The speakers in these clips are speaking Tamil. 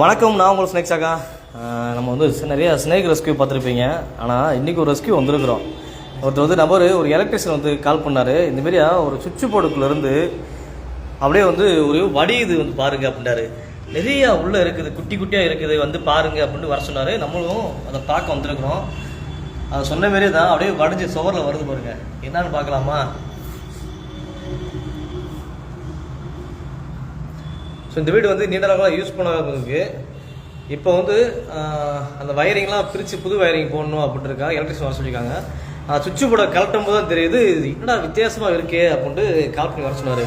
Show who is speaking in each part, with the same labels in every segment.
Speaker 1: வணக்கம் நான் உங்கள் ஸ்னேக் சாக்கா நம்ம வந்து நிறைய ஸ்னேக் ரெஸ்கியூ பார்த்துருப்பீங்க. ஆனால் இன்றைக்கி ஒரு ரெஸ்கியூ வந்திருக்கிறோம். ஒருத்தர் வந்து நபர் ஒரு எலக்ட்ரிஷியன் வந்து கால் பண்ணார். இந்தமாரியா ஒரு சுவிட்ச் போர்டுக்குள்ளேருந்து அப்படியே வந்து ஒரு வடியுது வந்து பாருங்க அப்படின்றாரு. நிறைய உள்ளே இருக்குது குட்டி குட்டியாக இருக்குது வந்து பாருங்க அப்படின்னு வர சொன்னார். நம்மளும் அதை பார்க்க வந்திருக்கிறோம். அதை சொன்ன மாரியே தான் அப்படியே வடிஞ்சு சுவரில் வருது பாருங்கள் என்னன்னு பார்க்கலாமா? ஸோ இந்த வீடு வந்து நீண்ட நாளாக யூஸ் பண்ணாதவங்களுக்கு இப்போ வந்து அந்த வயரிங்லாம் பிரித்து புது வயரிங் போடணும் அப்படின்ட்டு இருக்கா எலக்ட்ரிஷன் வர சொல்லியிருக்காங்க. சுவிட்ச் போர்டை கலட்டும் போது தான் தெரியுது என்னடா வித்தியாசமாக இருக்கே அப்படின்ட்டு கால் பண்ணி வர சொன்னார்.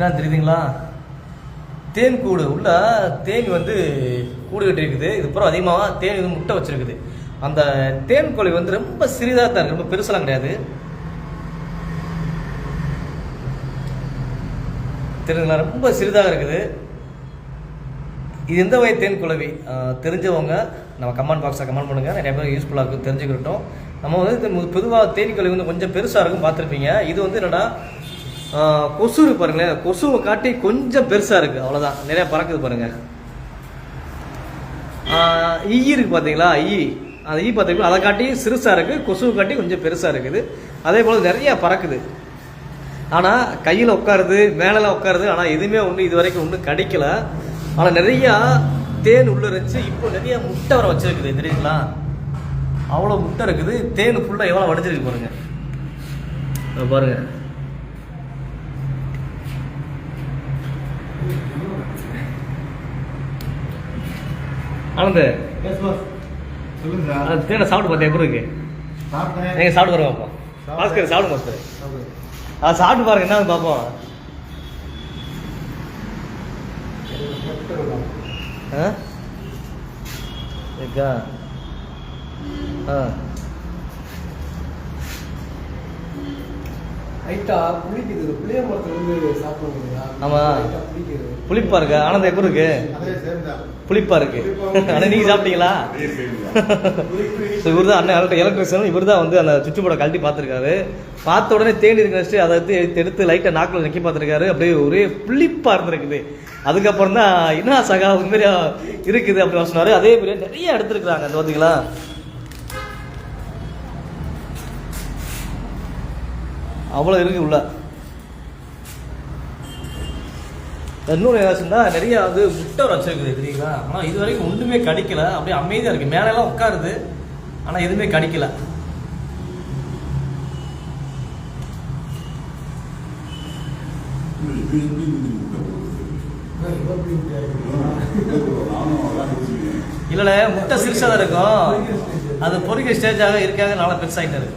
Speaker 1: என்ன தெரியுதுங்களா? தேன் கூடு. உள்ள தேன் வந்து கூடு கட்டி இருக்குது இது அப்புறம் அதிகமாக தேன் வந்து முட்டை வச்சிருக்குது. அந்த தேன் கோழி வந்து ரொம்ப சிறிதாக தான் இருக்கு. ரொம்ப பெருசெல்லாம் கிடையாது. தெரியுதுங்களா? ரொம்ப சிறிதாக இருக்குது. இது எந்த வகை தேன் குழவி? தெரிஞ்சவங்க நம்ம கமெண்ட் பாக்ஸில் கமெண்ட் பண்ணுங்கள் நிறைய பேர் யூஸ்ஃபுல்லாக இருக்கும் தெரிஞ்சுக்கிட்டோம். நம்ம வந்து பொதுவாக தேனி குழவி வந்து கொஞ்சம் பெருசாக இருக்கும் பார்த்துருப்பீங்க. இது வந்து என்னடா கொசு இருக்கு பாருங்களேன் கொசுவை காட்டி கொஞ்சம் பெருசாக இருக்குது அவ்வளோதான் நிறைய பறக்குது பாருங்கள் ஈ இருக்கு பார்த்தீங்களா ஈ. அந்த ஈ பார்த்தீங்கன்னா அதை காட்டி சிறுசாக இருக்குது கொசுவை காட்டி கொஞ்சம் பெருசாக இருக்குது. அதே போல் நிறைய பறக்குது. ஆனால் கையில் உட்காருது மேலே உட்காருது ஆனால் எதுவுமே ஒன்றும் இது வரைக்கும் ஒன்றும் கிடைக்கல. ஆனால் நிறையா தேன் உள்ள இருந்துச்சு இப்போ நிறைய முட்டை வர வச்சிருக்குது தெரியுங்களா? அவ்வளோ முட்டை இருக்குது தேன் ஃபுல்லாக எவ்வளோ வடிஞ்சிருக்கு பாருங்க. பாருங்கள் ஆனந்த். தேனை சாப்பிட்டு பார்த்தேன் எப்படி இருக்கு? நீங்கள் சாப்பிட்டு பாருங்க பார்ப்போம் பாஸ்கர் சாப்பிடு மாஸ்டர் அதை சாப்பிட்டு பாருங்க என்ன பார்ப்போம். ஆ? ஆ.
Speaker 2: லைட்டா புளிக்குது. புளிய மரத்துல இருந்து சாப்பிடுவீங்களா
Speaker 1: ஆமா.
Speaker 2: லைட்டா புளிக்குது.
Speaker 1: புளிப்பா இருக்கா? ஆனந்த் எப்படி இருக்கு?
Speaker 2: அதே சேம் தான்.
Speaker 1: புளிப்பா இருக்கு. ஆனால் நீங்கள் சாப்பிட்டீங்களா? ஸோ இவர் தான். அண்ணன். எலக்ட்ரி எலக்ட்ரிஷியன் இவர் தான் வந்து அந்த சுற்றுப்பட கழட்டி பார்த்துருக்காரு. பார்த்த உடனே தேடி இருக்கு வச்சுட்டு அதை எடுத்து எடுத்து லைட்டாக நாக்கில் நக்கி பார்த்துருக்காரு. அப்படியே ஒரே புளிப்பாக இருந்திருக்குது. அதுக்கப்புறம் தான் என்ன சகா உண்மையா இருக்குது அப்படின்னு சொன்னார் அதே மாதிரி நிறைய எடுத்துருக்குறாங்க. அந்த பார்த்தீங்களா அவ்வளோ இருக்கு உள்ள. இன்னொரு ஏதாச்சும்னா நிறைய வந்து முட்டை வச்சிருக்குது தெரியுங்களா? ஆனால் இது வரைக்கும் ஒன்றுமே கடிக்கல. அப்படியே அமைதியாக இருக்கு. மேலெல்லாம் உட்காருது. ஆனால் எதுவுமே கடிக்கல. இல்லைண்ணே முட்டை சிறுசாக தான் இருக்கும். அது பொறிக்க ஸ்டேஜாக இருக்காங்க நல்லா பெருசாகிட்டு இருக்கு.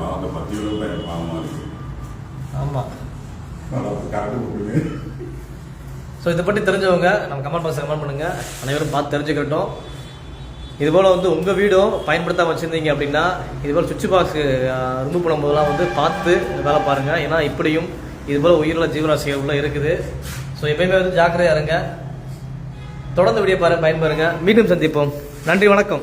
Speaker 3: பாவம் பத்து கிலோ பையன் இருக்கு.
Speaker 1: ஆமாம் ஸோ இதை பற்றி தெரிஞ்சவங்க நம்ம கமெண்ட் பாக்ஸ் கமெண்ட் பண்ணுங்க. அனைவரும் பார்த்து தெரிஞ்சுக்கட்டும். இதுபோல் வந்து உங்கள் வீடும் பயன்படுத்தாம வச்சுருந்தீங்க அப்படின்னா இதுபோல் சுவிட்ச் பாக்ஸ் ரிமூவ் பண்ணும்போதெல்லாம் வந்து பார்த்து வேலை பாருங்கள் ஏன்னா இப்படியும் இதுபோல் உயிருள்ள ஜீவராசிகள் உள்ள இருக்குது. ஸோ எப்பயுமே வந்து ஜாக்கிரதையாக இருங்க. தொடர்ந்து வீடியோ பாருங்க பயன்பெறுங்க. மீண்டும் சந்திப்போம். நன்றி வணக்கம்.